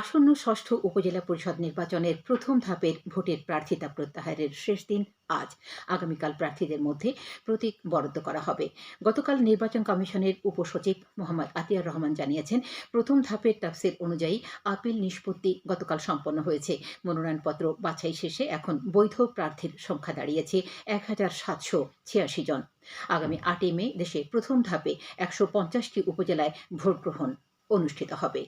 আসন্ন ষষ্ঠ উপজেলা পরিষদ নির্বাচনের প্রথম ধাপের ভোটের প্রার্থিতা প্রত্যাহারের শেষ দিন আজ। আগামীকাল প্রার্থীদের মধ্যে প্রতীক বরাদ্দ করা হবে। গতকাল নির্বাচন কমিশনের উপসচিব মোহাম্মদ আতিয়ার রহমান জানিয়েছেন, প্রথম ধাপের তাফসির অনুযায়ী আপিল নিষ্পত্তি গতকাল সম্পন্ন হয়েছে। মনোনয়নপত্র বাছাই শেষে এখন বৈধ প্রার্থীর সংখ্যা দাঁড়িয়েছে এক হাজার সাতশো ছিয়াশি জন। আগামী আটই মে দেশে প্রথম ধাপে একশো পঞ্চাশটি উপজেলায় ভোট গ্রহণ অনুষ্ঠিত হবে।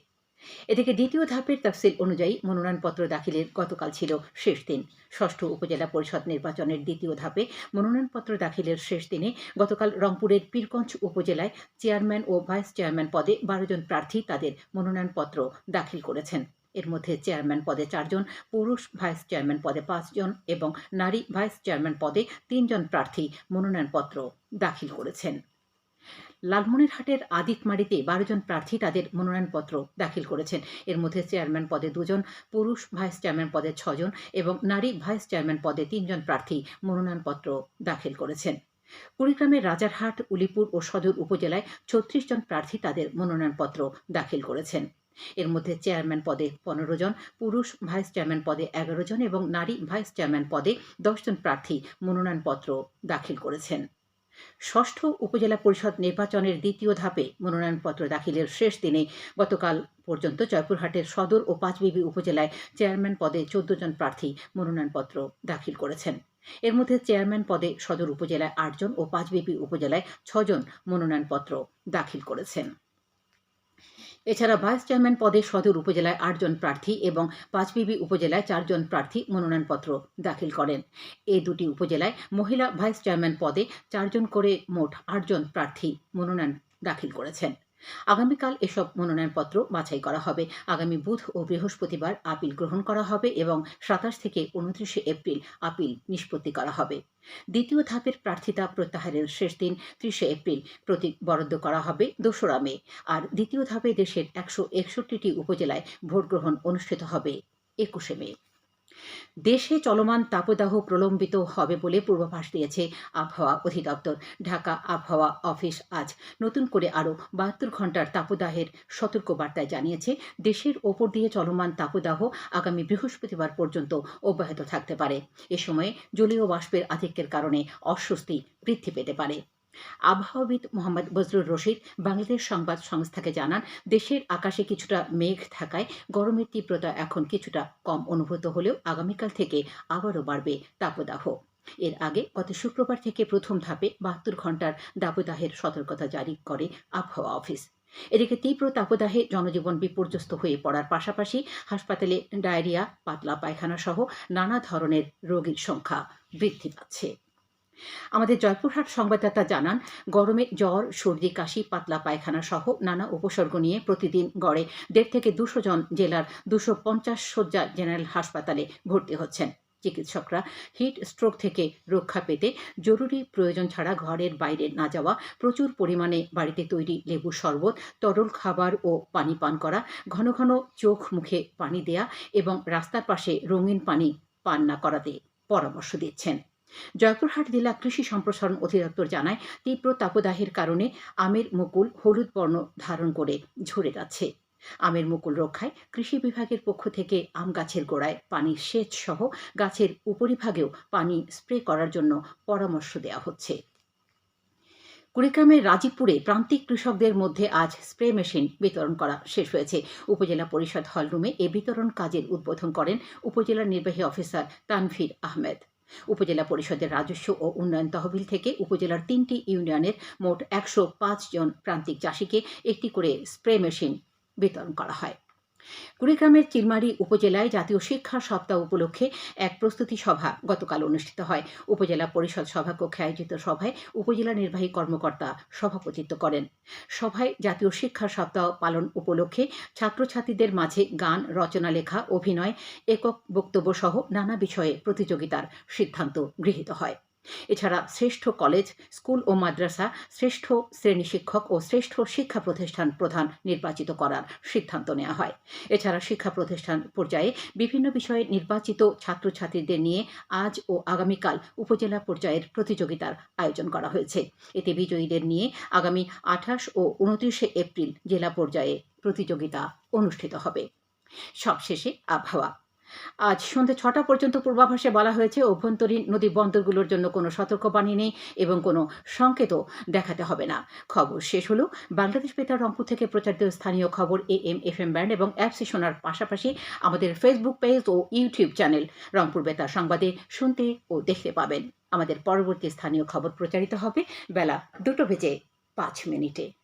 এদিকে দ্বিতীয় ধাপের তফসিল অনুযায়ী মনোনয়নপত্র দাখিলের গতকাল ছিল শেষ দিন। ষষ্ঠ উপজেলা পরিষদ নির্বাচনের দ্বিতীয় ধাপে মনোনয়নপত্র দাখিলের শেষ দিনে গতকাল রংপুরের পীরগঞ্জ উপজেলায় চেয়ারম্যান ও ভাইস চেয়ারম্যান পদে বারো জন প্রার্থী তাদের মনোনয়নপত্র দাখিল করেছেন। এর মধ্যে চেয়ারম্যান পদে চারজন পুরুষ ভাইস চেয়ারম্যান পদে পাঁচজন এবং নারী ভাইস চেয়ারম্যান পদে তিনজন প্রার্থী মনোনয়নপত্র দাখিল করেছেন। লালমনিরহাটের আদিকমারিতে বারো জন প্রার্থী তাদের মনোনয়নপত্র দাখিল করেছেন। এর মধ্যে চেয়ারম্যান পদে দুজন, পুরুষ ভাইস চেয়ারম্যান পদে ছজন এবং নারী ভাইস চেয়ারম্যান পদে তিনজন প্রার্থী মনোনয়নপত্র দাখিল করেছেন। কুড়িগ্রামের রাজারহাট, উলিপুর ও সদর উপজেলায় ছত্রিশ জন প্রার্থী তাদের মনোনয়নপত্র দাখিল করেছেন। এর মধ্যে চেয়ারম্যান পদে পনেরো জন, পুরুষ ভাইস চেয়ারম্যান পদে এগারো জন এবং নারী ভাইস চেয়ারম্যান পদে দশজন প্রার্থী মনোনয়নপত্র দাখিল করেছেন। ষষ্ঠ উপজেলা পরিষদ নির্বাচনের দ্বিতীয় ধাপে মনোনয়নপত্র দাখিলের শেষ দিনে গতকাল পর্যন্ত জয়পুরহাটের সদর ও পাঁচবিবি উপজেলায় চেয়ারম্যান পদে চোদ্দ জন প্রার্থী মনোনয়নপত্র দাখিল করেছেন। এর মধ্যে চেয়ারম্যান পদে সদর উপজেলায় আটজন ও পাঁচবিবি উপজেলায় ছজন মনোনয়নপত্র দাখিল করেছেন। এছাড়া ভাইস চেয়ারম্যান পদে সদর উপজেলায় আটজন প্রার্থী এবং পাঁচবিবি উপজেলায় চারজন প্রার্থী মনোনয়নপত্র দাখিল করেন। এই দুটি উপজেলায় মহিলা ভাইস চেয়ারম্যান পদে চারজন করে মোট আটজন প্রার্থী মনোনয়ন দাখিল করেছেন। আগামীকাল এসব মনোনয়নপত্র বাছাই করা হবে। আগামী বুধ ও বৃহস্পতিবার আপিল গ্রহণ করা হবে এবং সাতাশ থেকে উনত্রিশে এপ্রিল আপিল নিষ্পত্তি করা হবে। দ্বিতীয় ধাপের প্রার্থিতা প্রত্যাহারের শেষ দিন ত্রিশে এপ্রিল প্রতীক বরাদ্দ করা হবে দোসরা মে। আর দ্বিতীয় ধাপে দেশের একশো একষট্টিটি উপজেলায় ভোট গ্রহণ অনুষ্ঠিত হবে একুশে মে। দেশে চলমান তাপদাহ প্রলম্বিত হবে বলে পূর্বাভাস দিয়েছে আবহাওয়া অধিদপ্তর। ঢাকা আবহাওয়া অফিস আজ নতুন করে আরও বাহাত্তর ঘণ্টার তাপদাহের সতর্কবার্তায় জানিয়েছে, দেশের ওপর দিয়ে চলমান তাপদাহ আগামী বৃহস্পতিবার পর্যন্ত অব্যাহত থাকতে পারে। এ সময়ে জলীয় বাষ্পের আধিক্যের কারণে অস্বস্তি বৃদ্ধি পেতে পারে। আবহাওয়াবিদ মোহাম্মদ বজরুর রশিদ বাংলাদেশ সংবাদ সংস্থাকে জানান, দেশের আকাশে কিছুটা মেঘ থাকায় গরমের তীব্রতা এখন কিছুটা কম অনুভূত হলেও আগামীকাল থেকে আবারও বাড়বে তাপদাহ এর আগে গত শুক্রবার থেকে প্রথম ধাপে বাহাত্তর ঘণ্টার দাবদাহের সতর্কতা জারি করে আবহাওয়া অফিস। এদিকে তীব্র তাপদাহে জনজীবন বিপর্যস্ত হয়ে পড়ার পাশাপাশি হাসপাতালে ডায়রিয়া, পাতলা পায়খানা সহ নানা ধরনের রোগীর সংখ্যা বৃদ্ধি পাচ্ছে। আমাদের জয়পুরহাট সংবাদদাতা জানান, গরমে জ্বর, সর্দি, কাশি, পাতলা পায়খানা সহ নানা উপসর্গ নিয়ে প্রতিদিন গড়ে দেড় থেকে দুশো জন জেলার দুশো পঞ্চাশ শয্যা জেনারেল হাসপাতালে ভর্তি হচ্ছেন। চিকিৎসকরা হিট স্ট্রোক থেকে রক্ষা পেতে জরুরি প্রয়োজন ছাড়া ঘরের বাইরে না যাওয়া, প্রচুর পরিমাণে বাড়িতে তৈরি লেবু শরবত, তরল খাবার ও পানি পান করা, ঘন ঘন চোখ মুখে পানি দেয়া এবং রাস্তার পাশে রঙিন পানি পান না করাতে পরামর্শ দিচ্ছেন। জয়পুরহাট জেলা কৃষি সম্প্রসারণ অধিদপ্তর জানায়, তীব্র তাপদাহের কারণে আমের মুকুল হলুদ বর্ণ ধারণ করে ঝরে যাচ্ছে। আমের মুকুল রক্ষায় কৃষি বিভাগের পক্ষ থেকে আম গাছের গোড়ায় পানি সেচ সহ গাছের উপরিভাগেও পানি স্প্রে করার জন্য পরামর্শ দেওয়া হচ্ছে। কুড়িগ্রামের রাজীবপুরে প্রান্তিক কৃষকদের মধ্যে আজ স্প্রে মেশিন বিতরণ করা শেষ হয়েছে। উপজেলা পরিষদ হলরুমে এ বিতরণ কাজের উদ্বোধন করেন উপজেলা নির্বাহী অফিসার তানভীর আহমেদ। উপজেলা পরিষদের রাজস্ব ও উন্নয়ন তহবিল থেকে উপজেলার তিনটি ইউনিয়নের মোট একশো পাঁচ জন প্রান্তিক চাষিকে একটি করে স্প্রে মেশিন বিতরণ করা হয়। কুড়িগ্রামের চিলমারি উপজেলায় জাতীয় শিক্ষা সপ্তাহ উপলক্ষে এক প্রস্তুতি সভা গতকাল অনুষ্ঠিত হয়। উপজেলা পরিষদ সভাকক্ষে আয়োজিত সভায় উপজেলা নির্বাহী কর্মকর্তা সভাপতিত্ব করেন। সভায় জাতীয় শিক্ষা সপ্তাহ পালন উপলক্ষে ছাত্রছাত্রীদের মাঝে গান রচনা লেখা অভিনয়, একক বক্তব্য সহ নানা বিষয়ে প্রতিযোগিতার সিদ্ধান্ত গৃহীত হয়। এছাড়া শ্রেষ্ঠ কলেজ, স্কুল ও মাদ্রাসা, শ্রেষ্ঠ শ্রেণি শিক্ষক ও শ্রেষ্ঠ শিক্ষা প্রতিষ্ঠান প্রধান নির্বাচিত করার সিদ্ধান্ত নেওয়া হয়। এছাড়া শিক্ষা প্রতিষ্ঠান পর্যায়ে বিভিন্ন বিষয়ে নির্বাচিত ছাত্রছাত্রীদের নিয়ে আজ ও আগামীকাল উপজেলা পর্যায়ের প্রতিযোগিতার আয়োজন করা হয়েছে। এতে বিজয়ীদের নিয়ে আগামী আঠাশ ও উনত্রিশে এপ্রিল জেলা পর্যায়ে প্রতিযোগিতা অনুষ্ঠিত হবে। সবশেষে আবহাওয়া। আজ সন্ধ্যে ছটা পর্যন্ত পূর্বাভাসে বলা হয়েছে, অভ্যন্তরীণ নদী বন্দরগুলোর জন্য কোনো সতর্কবাণী নেই এবং কোনো সংকেতও দেখাতে হবে না। খবর শেষ হলো। বাংলাদেশ বেতার রংপুর থেকে প্রচারিত স্থানীয় খবর A M F M band এবং অ্যাপসে শোনার পাশাপাশি আমাদের ফেসবুক পেজ ও ইউটিউব চ্যানেল রংপুর বেতার সংবাদে শুনতে ও দেখতে পাবেন। আমাদের পরবর্তী স্থানীয় খবর প্রচারিত হবে বেলা দুটো বেজে পাঁচ মিনিটে।